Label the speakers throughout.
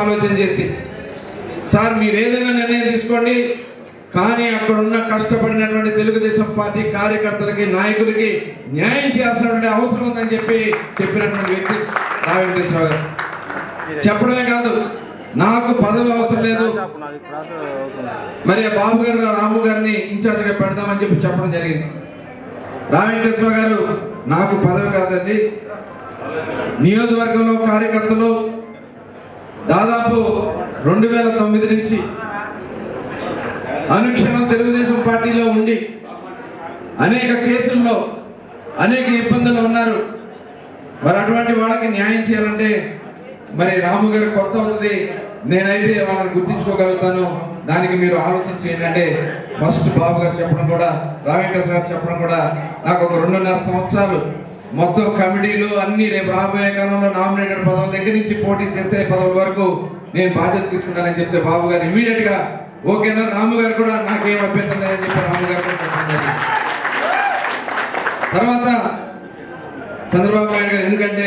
Speaker 1: ఆలోచన చేసి సార్ మీరు ఏదైనా నిర్ణయం తీసుకోండి. కానీ అక్కడున్న కష్టపడినటువంటి తెలుగుదేశం పార్టీ కార్యకర్తలకి నాయకులకి న్యాయం చేయాల్సినటువంటి అవసరం ఉందని చెప్పి చెప్పినటువంటి వ్యక్తి రా వెంకటేశ్వర గారు. చెప్పడమే కాదు నాకు పదవి అవసరం లేదు. మరి బాబు గారు రాము గారిని ఇన్ఛార్జ్గా పెడదామని చెప్పి చెప్పడం జరిగింది. రా వెంకటేశ్వర గారు నాకు పదవి కాదండి. నియోజకవర్గంలో కార్యకర్తలు దాదాపు రెండు వేల తొమ్మిది నుంచి అనుక్షణం తెలుగుదేశం పార్టీలో ఉండి అనేక కేసుల్లో అనేక ఇబ్బందులు ఉన్నారు. మరి అటువంటి వాళ్ళకి న్యాయం చేయాలంటే మరి రాము గారు కొత్త అవుతుంది. నేనైతే వాళ్ళని గుర్తించుకోగలుగుతాను. దానికి మీరు ఆలోచన చేయండి. అంటే ఫస్ట్ బాబు గారు చెప్పడం కూడా రామేశ్వర గారు చెప్పడం కూడా నాకు ఒక రెండున్నర సంవత్సరాలు మొత్తం కమిటీలు అన్ని రేపు రాబోయే కాలంలో నామినేటెడ్ పదవుల దగ్గర నుంచి పోటీ చేసే పదవుల వరకు నేను బాధ్యత తీసుకుంటానని చెప్తే బాబు గారు ఇమీడియట్గా ఓకేనా రాము గారు కూడా నాకేం అభ్యంతరం లేదని చెప్పి రాము గారు కూడా చెప్పడం తర్వాత చంద్రబాబు నాయుడు గారు ఎందుకంటే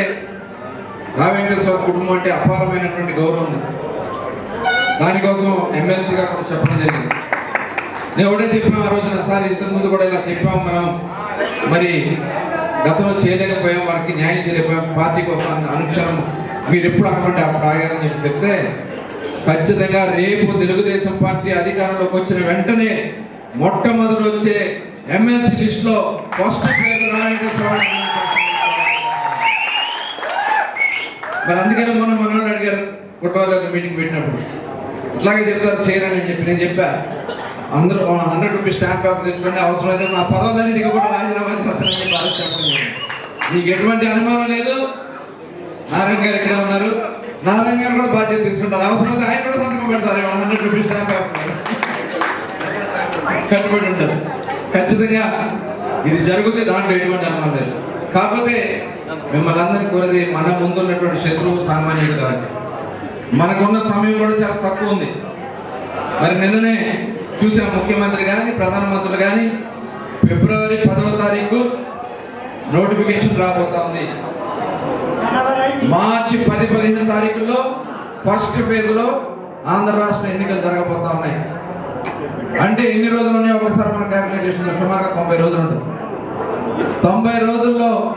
Speaker 1: రామేశ్వర కుటుంబం అంటే అపారమైనటువంటి గౌరవం ఉంది దానికోసం ఎమ్మెల్సీగా కూడా చెప్పడం జరిగింది. నేను ఒకటే చెప్పాం ఆ రోజున సార్ ఇంతకుముందు కూడా ఇలా చెప్పాము మనం. మరి గతంలో చేయలేకపోయాం వారికి న్యాయం చేయలేకపోయాం పార్టీ కోసం అనుక్షణం మీరు ఎప్పుడు అనుకుంటే అప్పుడు ఆగారని చెప్పి చెప్తే ఖచ్చితంగా రేపు తెలుగుదేశం పార్టీ అధికారంలోకి వచ్చిన వెంటనే మొట్టమొదటి వచ్చే ఎమ్మెల్సీ లిస్ట్లో ఫస్ట్ పేరు మరి అందుకని మొన్న మనోళ్ళు అడిగారు కుటుంబాలకు మీటింగ్ పెట్టినప్పుడు. ఇట్లాగే చెప్తారు చేయరని చెప్పి నేను చెప్పా. అందరూ హండ్రెడ్ రూపీస్ స్టాంప్ పేపర్ తెచ్చుకోండి అవసరమైతే నా పదవులన్నిటికీ కూడా రాజీనామా చేస్తానని చెప్పి నీకు ఎటువంటి అనుమానం లేదు? నారాయణ గారు ఇక్కడ ఉన్నారు. నారాయణ గారు కూడా బాధ్యత తీసుకుంటారు. అవసరం ఆయన కూడా సంతకం పెడతారు. హండ్రెడ్ రూపీస్ స్టాంప్ కట్టుబడి ఉంటారు. ఖచ్చితంగా ఇది జరుగుతుంది దాంట్లో ఎటువంటి అనుమానం లేదు. కాకపోతే మిమ్మల్ని అందరినీ కోరేది మన ముందున్నటువంటి శత్రువు సామాన్యుడు కాదు. మనకున్న సమయం కూడా చాలా తక్కువ ఉంది. మరి నిన్ననే చూసాం ముఖ్యమంత్రి కానీ ప్రధానమంత్రులు కానీ ఫిబ్రవరి పదవ తారీఖు నోటిఫికేషన్ రాబోతా ఉంది. మార్చి పది పదిహేను తారీఖుల్లో ఫస్ట్ ఫేజ్లో ఆంధ్ర రాష్ట్ర ఎన్నికలు జరగబోతా ఉన్నాయి. అంటే ఎన్ని రోజులు ఉన్నాయి ఒకసారి మనం క్యాలిక్యులేట్ చేసిన సుమారుగా తొంభై రోజులు ఉంటుంది. తొంభై రోజుల్లో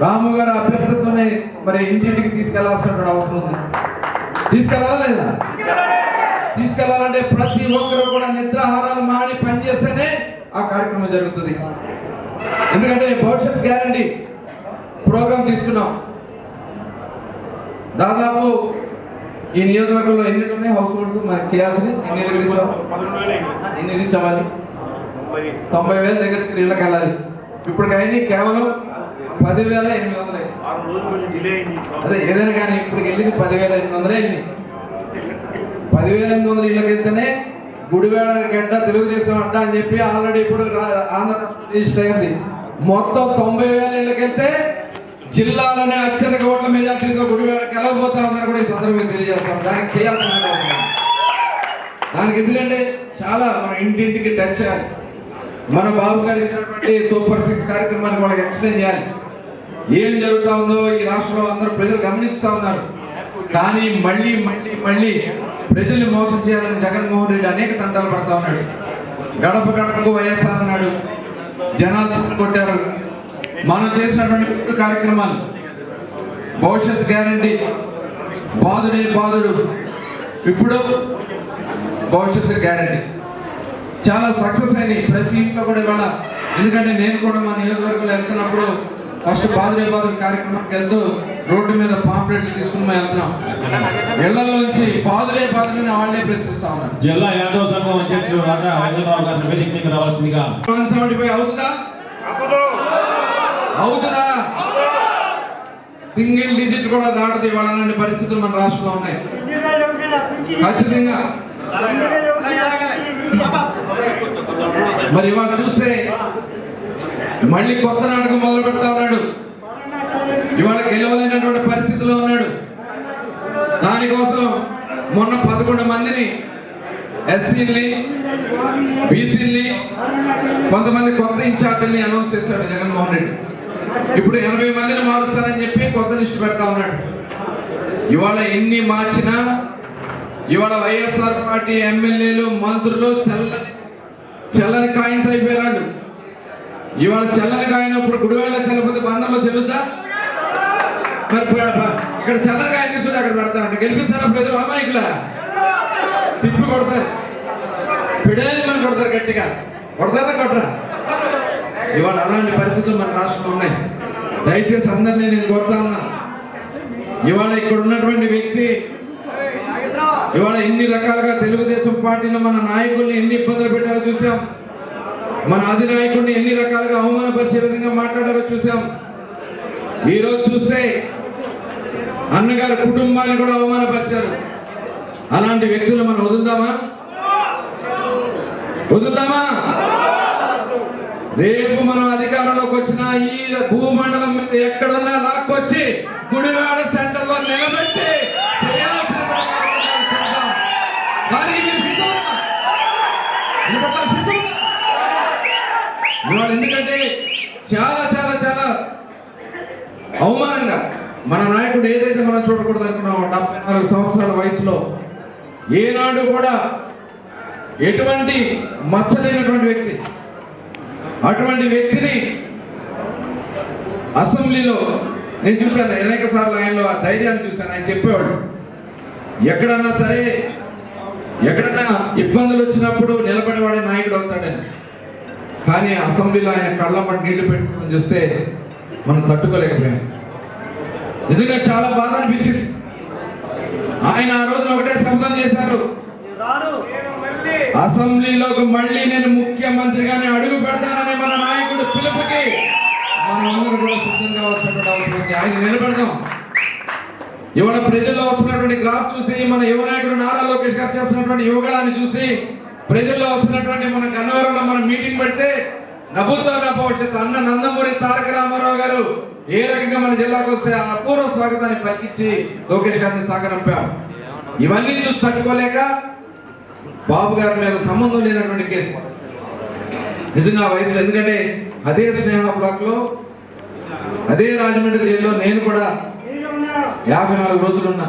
Speaker 1: రాము గారు అభ్యర్థిత్వాన్ని మరి ఇంటింటికి తీసుకెళ్ళాల్సిన అవసరం ఉంది. తీసుకెళ్ళాలా లేదా? తీసుకెళ్ళాలంటే ప్రతి ఒక్కరు కూడా నిద్రాహారాలు మాని పనిచేస్తేనే ఆ కార్యక్రమం జరుగుతుంది. ఎందుకంటే భవిష్యత్ గ్యారంటీ ప్రోగ్రామ్ తీసుకున్నాం. దాదాపు ఈ నియోజకవర్గంలో ఎన్ని ఉన్నాయి? హౌస్ హోల్డ్స్ మనకి చేయాల్సింది ఎన్ని రీచ్ ఎన్ని రీచ్ అవ్వాలి తొంభై వేల దగ్గరికి ఇళ్ళకి వెళ్ళాలి. ఇప్పుడు కానీ కేవలం పదివేల ఎనిమిది వందలు. అదే ఏదైనా కానీ ఇప్పటికి వెళ్ళింది పదివేల ఎనిమిది వందలు అయింది. పదివేల ఎనిమిది వందల ఇళ్ళకి వెళ్తేనే గుడివేడ గడ్డ తెలుగుదేశం అడ్డ అని చెప్పి ఆల్రెడీ ఇప్పుడు రా- ఆంధ్ర రిజిస్టర్ అయింది. మొత్తం తొంభై వేల ఇళ్ళకెళ్తే జిల్లాలోనే అత్యధిక ఓట్ల మెజార్టీతో గుడివేడ గెలవబోతా ఉందని కూడా ఈ సందర్భంగా తెలియజేస్తాం. దానికి చేయాల్సిన దానికి ఎందుకంటే చాలా మన ఇంటింటికి టచ్ చేయాలి. మన బాబు గారు ఇచ్చినటువంటి సూపర్ సిక్స్ కార్యక్రమాన్ని వాళ్ళకి ఎక్స్ప్లెయిన్ చేయాలి. ఏం జరుగుతా ఉందో ఈ రాష్ట్రంలో అందరూ ప్రజలు గమనిస్తూ ఉన్నారు. కానీ మళ్ళీ మళ్ళీ మళ్ళీ ప్రజల్ని మోసం చేయాలని జగన్మోహన్ రెడ్డి అనేక తంటాలు పడతా ఉన్నాడు. గడప గడపకు వైఎస్ఆర్ అన్నాడు. జనాలు కొట్టారు. మనం చేసినటువంటి కార్యక్రమాలు. భవిష్యత్ గ్యారంటీ. బాధుడే బాధుడు. ఇప్పుడు భవిష్యత్తు గ్యారంటీ. చాలా సక్సెస్ అయినాయి. ప్రతి ఇంట్లో కూడా ఇవాళ. ఎందుకంటే నేను కూడా మా నియోజకవర్గంలో వెళ్తున్నప్పుడు ఫస్ట్ బాధుడే బాధుడు కార్యక్రమానికి వెళ్తూ రోడ్డు మీద పాంప్లెట్ తీసుకుని మేము వెళ్తున్నాం. ఇళ్ళలోంచి బాధుడే బాధుడని వాళ్ళే ప్రశ్నిస్తా ఉన్నారు.
Speaker 2: జిల్లా యాదవ సంఘం అధ్యక్షుడు రాజా వెంకటరావు గారిని వేదికకి రావాల్సిందిగా.
Speaker 1: వన్ సెవెంటీ ఫైవ్ అవుతుందా? అవుతుందా? సింగిల్ డిజిట్ కూడా దాటదు ఇవాళ పరిస్థితులు మన రాష్ట్రంలో ఉన్నాయి. ఖచ్చితంగా. మరి ఇవాళ చూస్తే మళ్ళీ కొత్త నాటకం మొదలు పెడతా ఉన్నాడు. ఇవాళ గెలవలేనటువంటి పరిస్థితిలో ఉన్నాడు. దానికోసం మొన్న పదకొండు మందిని ఎస్సీల్ని బీసీల్ని కొంతమంది కొత్త ఇన్ఛార్జీని అనౌన్స్ చేశాడు జగన్మోహన్ రెడ్డి. ఇప్పుడు ఎనభై మందిని మారుస్తారని చెప్పి కొత్త లిస్టు పెడతా ఉన్నాడు. ఇవాళ ఎన్ని మార్చినా ఇవాళ వైఎస్ఆర్ పార్టీ ఎమ్మెల్యేలు మంత్రులు చల్లని చల్లని కాయిన్స్ అయిపోయారు ఇవాళ చల్లని కాయిన్ ఇప్పుడు గుడివేళ చల్లకపోతే బందర్లో చెల్లుద్దా? మరి ఇక్కడ చల్లని కాయ తీసుకొచ్చి అక్కడ పెడతామంటే గెలిపిస్తారా ప్రజలు? అమాయకుల తిప్పి కొడతారు. పిడేది మనం కొడతారు గట్టిగా. కొడతారా కొట్టరా? ఇవాళ అలాంటి పరిస్థితులు మన రాష్ట్రంలో ఉన్నాయి. దయచేసి అందరినీ నేను కోరుతా ఉన్నా. ఇవాళ ఇక్కడ ఉన్నటువంటి వ్యక్తి ఇవాళ ఎన్ని రకాలుగా తెలుగుదేశం పార్టీలో మన నాయకుల్ని ఎన్ని ఇబ్బందులు పెట్టారో చూసాం. మన అధినాయకుడిని ఎన్ని రకాలుగా అవమానపరిచే విధంగా మాట్లాడారో చూసాం. ఈరోజు చూస్తే అన్నగారి కుటుంబాన్ని కూడా అవమానపరిచారు. అలాంటి వ్యక్తులు మనం వదులుదామా? వదులుదామా? రేపు మనం అధికారంలోకి వచ్చిన ఈ భూమండలం మీద ఎక్కడున్నా లాక్కొచ్చి గుడివాడ సెంటర్లో నిలబెట్టి ఇవాళ ఎందుకంటే చాలా చాలా చాలా అవమానంగా మన నాయకుడు ఏదైతే మనం చూడకూడదు అనుకున్నామో డెబ్బై నాలుగు సంవత్సరాల వయసులో ఏనాడు కూడా ఎటువంటి మచ్చలేనటువంటి వ్యక్తి అటువంటి వ్యక్తిని అసెంబ్లీలో నేను చూశాను అనేక సార్లు ఆయనలో ఆ ధైర్యాన్ని చూశాను ఆయన చెప్పేవాడు ఎక్కడన్నా సరే ఎక్కడన్నా ఇబ్బందులు వచ్చినప్పుడు నిలబడేవాడే నాయకుడు అవుతాడని. కానీ అసెంబ్లీలో ఆయన కళ్ళమ్మటి నీళ్ళు పెట్టుకుని చూస్తే మనం తట్టుకోలేకపోయాం. నిజంగా చాలా బాధ అనిపించింది. ఆయన ఆ రోజున ఒకటే శబ్దం చేశారు. అసెంబ్లీలోకి మళ్ళీ నేను ముఖ్యమంత్రిగానే అడుగు పెడతానని మన నాయకుడు పిలుపుకి మనం అందరూ కూడా సిద్ధంగా వచ్చినటువంటి అవసరం ఉంది. ఆయన నిలబెడదాం. ఇవాళ ప్రజల్లో వస్తున్నటువంటి గ్రాఫ్ చూసి మన యువ నాయకుడు నారా లోకేష్ గారు చేస్తున్నటువంటి యువగళాన్ని చూసి ప్రజల్లో వస్తున్నటువంటి మన గన్నవరంలో మనం మీటింగ్ పెడితే నవ్వుతో నా భవిష్యత్తు. అన్న నందమూరి తారక రామారావు గారు ఏ రకంగా మన జిల్లాకు వస్తే ఆ అపూర్వ స్వాగతాన్ని పలికించి లోకేష్ గారిని సాగనంపాం ఇవన్నీ చూసి తట్టుకోలేక బాబు గారి మీద సంబంధం లేనటువంటి కేసు. నిజంగా ఆ వయసులో ఎందుకంటే అదే స్నేహ బ్లాక్లో అదే రాజమండ్రి జైల్లో నేను కూడా యాభై నాలుగు రోజులున్నా.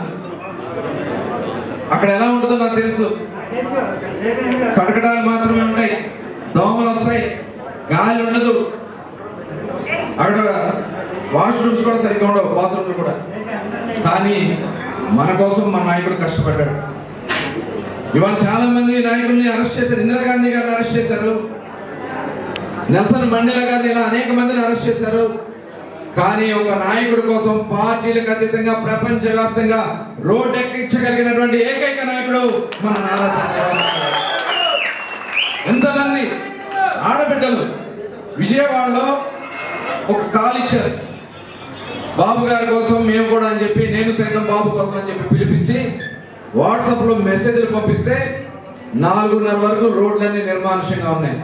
Speaker 1: అక్కడ ఎలా ఉంటుందో నాకు తెలుసు. కడకడాలు మాత్రమే ఉంటాయి. దోమలు వస్తాయి. గాలి ఉండదు. అక్కడ వాష్రూమ్స్ కూడా సరిగ్గా ఉండవు బాత్రూమ్స్ కూడా. కానీ మన కోసం మన నాయకుడు కష్టపడ్డాడు. ఇవాళ చాలా మంది నాయకుల్ని అరెస్ట్ చేశారు. ఇందిరాగాంధీ గారిని అరెస్ట్ చేశారు. నెల్సన్ మండేలా గారిని ఇలా అనేక మందిని అరెస్ట్ చేశారు. కానీ ఒక నాయకుడి కోసం పార్టీలకు అతీతంగా ప్రపంచ వ్యాప్తంగా రోడ్ ఎక్కించగలిగినటువంటి ఏకైక నాయకుడు మన నారా ఎంతమంది ఆడబిడ్డలు విజయవాడలో ఒక కాల్ ఇచ్చారు. బాబు గారి కోసం మేము కూడా అని చెప్పి నేను సైతం బాబు కోసం అని చెప్పి పిలిపించి వాట్సాప్లో మెసేజ్లు పంపిస్తే నాలుగున్నర వరకు రోడ్లన్నీ నిర్మానుష్యంగా ఉన్నాయి.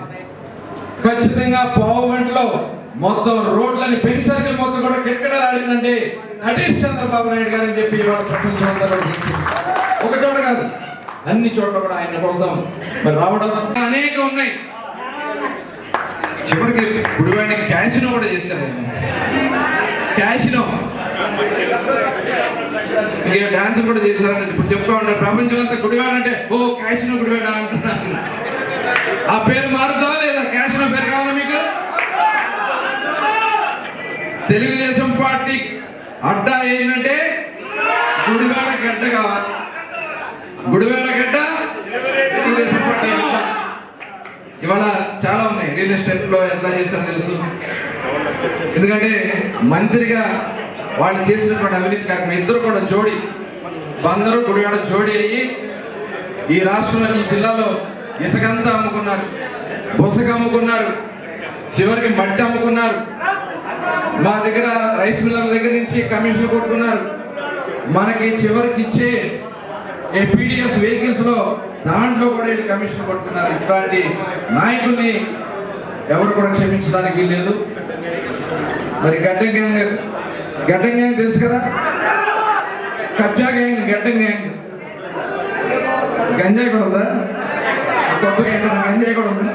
Speaker 1: ఖచ్చితంగా పావు గంటలో మొత్తం రోడ్లని పెన్ సర్కిల్ మొత్తం కూడా కిటకిటలు ఆడిందంటే నటీష్ చంద్రబాబు నాయుడు గారు అని చెప్పి ఇవాళ ప్రపంచం అంతా ఒక చోట కాదు అన్ని చోట్ల కూడా ఆయన కోసం మరి రావడం అనేక ఉన్నాయి. చివరికి గుడివాడిని క్యాషినో కూడా చేశారు. క్యాషినో. ఇంకే డాన్స్ కూడా చేశారని ఇప్పుడు చెప్తా ఉంటారు. ప్రపంచం అంతా గుడివాడ అంటే ఓ క్యాషినో గుడివాడ అంటున్నారు. ఆ పేరు మారుతావా లేదా? క్యాషినో పేరు కావాలా మీకు? తెలుగుదేశం పార్టీ అడ్డా ఏంటంటే గుడివాడ గడ్డ కావాలి. గుడివాడ గడ్డ తెలుగుదేశం పార్టీ అడ్డా. ఇవాళ చాలా ఉన్నాయి. రియల్ ఎస్టేట్లో ఎట్లా చేస్తారో తెలుసు. ఎందుకంటే మంత్రిగా వాళ్ళు చేసినటువంటి అవినీతి కార్యక్రమం ఇద్దరు కూడా జోడి బందరు గుడివాడ జోడి అయ్యి ఈ రాష్ట్రంలో ఈ జిల్లాలో ఇసుకంతా అమ్ముకున్నారు బొసక అమ్ముకున్నారు చివరికి మట్టి అమ్ముకున్నారు. మా దగ్గర రైస్ మిల్లర్ల దగ్గర నుంచి కమిషన్లు కొట్టుకున్నారు. మనకి చివరికి ఇచ్చే ఏ పీడిఎస్ వెహికల్స్లో దాంట్లో కూడా వీళ్ళు కమిషన్ కొట్టుకున్నారు. ఇట్లాంటి నాయకుల్ని ఎవరు కూడా క్షమించడానికి లేదు మరి గడ్డం గ్యాంగ్ గడ్డ గ్యాంగ్ తెలుసు కదా? కబ్జా గ్యాంగ్ గడ్డం గ్యాంగ్. గంజాయి కూడా ఉందా? కొత్త గంజాయి కూడా ఉందా?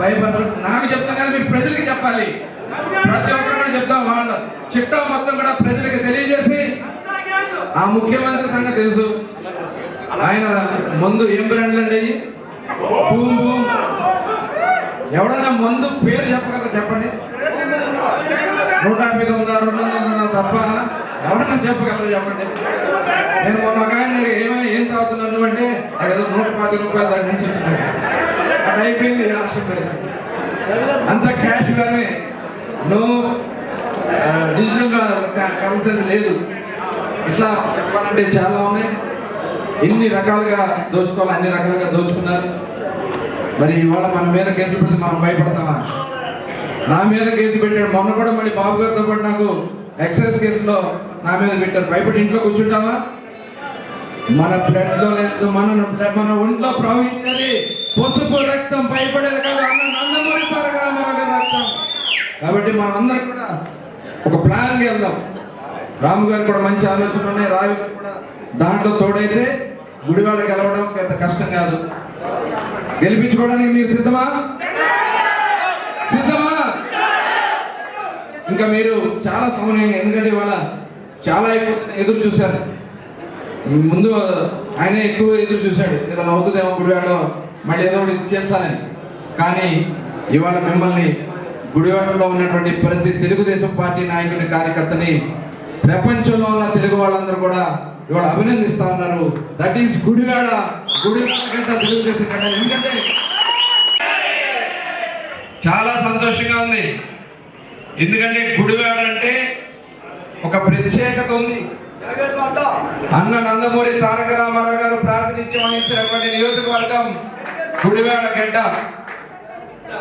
Speaker 1: భయపడ నాకు చెప్తా కానీ మీరు ప్రజలకి చెప్పాలి. ప్రతి ఒక్కరు కూడా చెప్తాం వాళ్ళు. చిట్టా మొత్తం కూడా ప్రజలకు తెలియజేసి ఆ ముఖ్యమంత్రి సంగతి తెలుసు. ఆయన మందు ఏం బ్రాండ్లు అండి అయ్యి? ఎవడన్నా ఎవడైనా మందు పేరు చెప్పగలరా చెప్పండి? నూట యాభై తొమ్మిది రెండు వందలు ఉందా తప్ప ఎవరన్నా చెప్పగలరు చెప్పండి? నేను మొన్న ఒక ఆయన ఏమైనా ఏం తాగుతున్నాను అంటే? ఏదో నూట పాతి రూపాయలు అండి అని చెప్తున్నాను అది అయిపోయింది అంత క్యాష్ గానే నో డిజిటల్ కరెన్సీ లేదు. ఇట్లా చెప్పాలంటే చాలా ఉన్నాయి. ఎన్ని రకాలుగా దోచుకోవాలి అన్ని రకాలుగా దోచుకున్నారు. మరి ఇవాళ మన మీద కేసులు పెడితే మనం భయపడతామా? నా మీద కేసు పెట్టాడు. మొన్న కూడా మళ్ళీ బాబు గారితో పాటు నాకు ఎక్సైజ్ కేసులో నా మీద పెట్టారు. భయపడి ఇంట్లో కూర్చుంటామా? మన బ్లడ్లో లేదు మన మన ఒంట్లో ప్రవహించేది పసుపు రక్తం భయపడేది కాదు అన్న నందమూరి తారక గారి రక్తం. కాబట్టి మనం అందరం కూడా ఒక ప్లాన్కి వెళ్దాం రాము గారు కూడా మంచి ఆలోచనలు ఉన్నాయి రావి గారు కూడా దాంట్లో తోడైతే గుడివాడ గెలవడం పెద్ద కష్టం కాదు. గెలిపించుకోవడానికి మీరు సిద్ధమా? సిద్ధమా? ఇంకా మీరు చాలా సమయం ఎందుకంటే ఇవాళ చాలా అయిపోతుంది ఎదురు చూశారు. ముందు ఆయన ఎక్కువ ఎదురు చూశాడు. ఏదైనా అవుతుందేమో గుడివాడలో మళ్ళీ ఏదో ఒకటి చేస్తానని. కానీ ఇవాళ మిమ్మల్ని గుడివాడలో ఉన్నటువంటి ప్రతి తెలుగుదేశం పార్టీ నాయకుని కార్యకర్తని ప్రపంచంలో ఉన్న తెలుగు వాళ్ళందరూ కూడా ఇవాళ అభినందిస్తా ఉన్నారు. దట్ ఈస్ గుడివాడ గుడివాడ తెలుగుదేశం కంటే. ఎందుకంటే చాలా సంతోషంగా ఉంది. ఎందుకంటే గుడివాడ అంటే ఒక ప్రత్యేకత ఉంది. అన్న నందమూరి తారక రామారావు గారు ప్రాతినిధ్యం వహించినటువంటి నియోజకవర్గం గుడివాడ గడ్డ.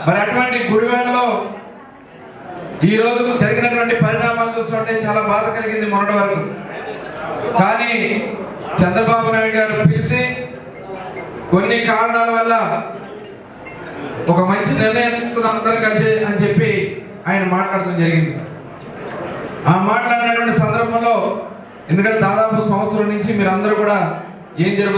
Speaker 1: మరి అటువంటి గుడివాడలో ఈ రోజు జరిగినటువంటి పరిణామాలు చూస్తుంటే చాలా బాధ కలిగింది మొన్నటి వరకు. కానీ చంద్రబాబు నాయుడు గారు పిలిచి కొన్ని కారణాల వల్ల ఒక మంచి నిర్ణయం తీసుకుందాం అందరం కలిసి అని చెప్పి ఆయన మాట్లాడడం జరిగింది. ఆ మాట్లాడినటువంటి సందర్భంలో ఎందుకంటే దాదాపు సంవత్సరం నుంచి మీరు అందరూ కూడా ఏం జరుగుతుంది